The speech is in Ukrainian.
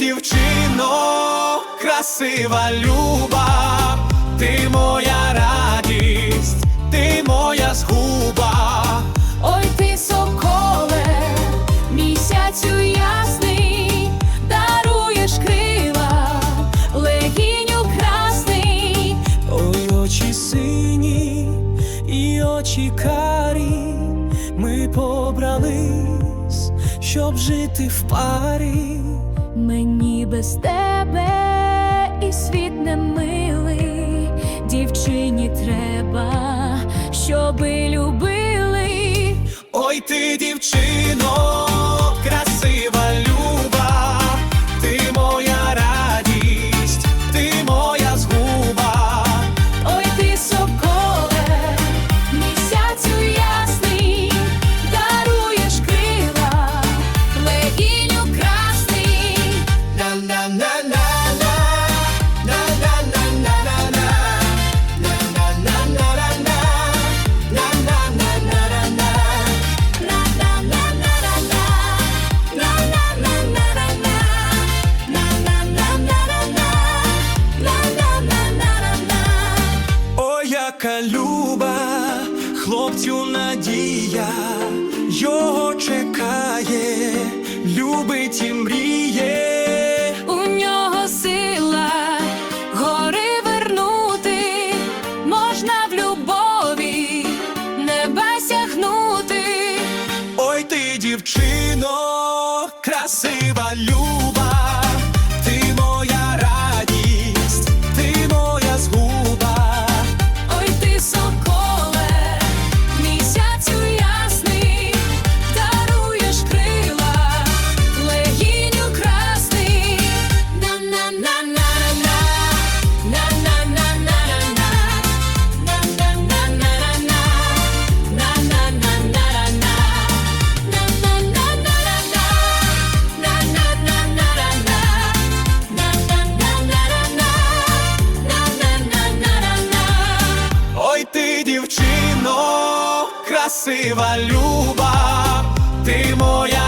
Дівчино, красива люба, ти моя очі карі, ми побрались, щоб жити в парі. мені без тебе і світ не милий, дівчині треба, щоби любили. Ой, ти, дівчино, яка люба, хлопцю надія, його чекає, любить і мріє. У нього сила гори вернути, можна в любові неба сягнути. Ой, ти, дівчино, красива люба, красива люба, ти моя